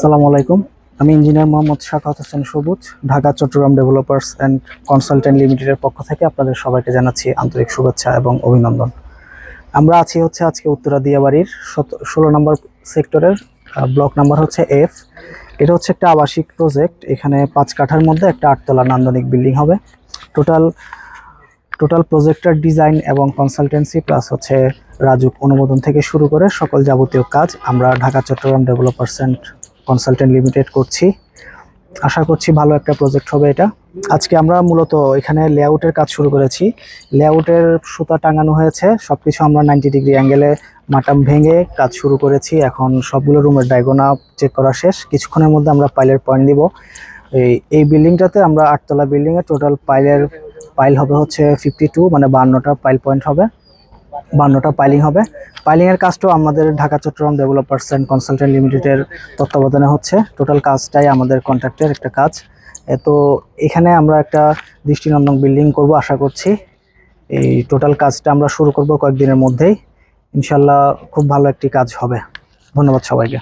আসসালামু আলাইকুম। আমি engineer Mohammad Shakat Hossain Sabuj, Dhaka, Chattogram developers and consultant লিমিটেডের পক্ষ থেকে আপনাদের সবাইকে জানাচ্ছি আন্তরিক শুভেচ্ছা এবং অভিনন্দন। আমরা আছি হচ্ছে আজকে উত্তরা দিয়াবাড়ির ষোলো নম্বর সেক্টরের ব্লক নাম্বার হচ্ছে এফ এটা হচ্ছে একটা আবাসিক প্রজেক্ট এখানে পাঁচ কাঠার মধ্যে একটা আটতলা নান্দনিক বিল্ডিং হবে। টোটাল টোটাল প্রজেক্টের ডিজাইন এবং কনসালটেন্সি প্লাস হচ্ছে রাজুক অনুমোদন থেকে শুরু করে সকল যাবতীয় কাজ আমরা Dhaka, Chattogram developers and consultant limited করছি। আশা করছি ভালো একটা প্রজেক্ট হবে এটা। আজকে আমরা মূলত এখানে লেআউটের কাজ শুরু করেছি। লেআউটের সুতা টাঙানো হয়েছে সব কিছু আমরা নাইনটি ডিগ্রি অ্যাঙ্গেলে মাটাম ভেঙে কাজ শুরু করেছি। এখন সবগুলো রুমের ডায়গোনা চেক করা শেষ। কিছুক্ষণের মধ্যে আমরা পাইলের পয়েন্ট দিব এই এই বিল্ডিংটাতে আমরা আটতলা বিল্ডিংয়ে টোটাল পাইলের পাইল হবে হচ্ছে ফিফটি টু মানে বান্নটা পাইল পয়েন্ট হবে। বান্নটা পাইলিং হবে। পাইলিং এর কাজটাও আমাদের Dhaka, Chattogram developers and consultant লিমিটেডের তত্ত্বাবধানে হচ্ছে। টোটাল কাজটাই আমাদের কন্ট্রাক্টের একটা কাজ। তো এখানে আমরা একটা দৃষ্টিনন্দন বিল্ডিং করব আশা করছি। এই টোটাল কাজটা আমরা শুরু করব কয়েকদিনের মধ্যেই। ইনশাল্লাহ খুব ভালো একটি কাজ হবে। ধন্যবাদ সবাইকে।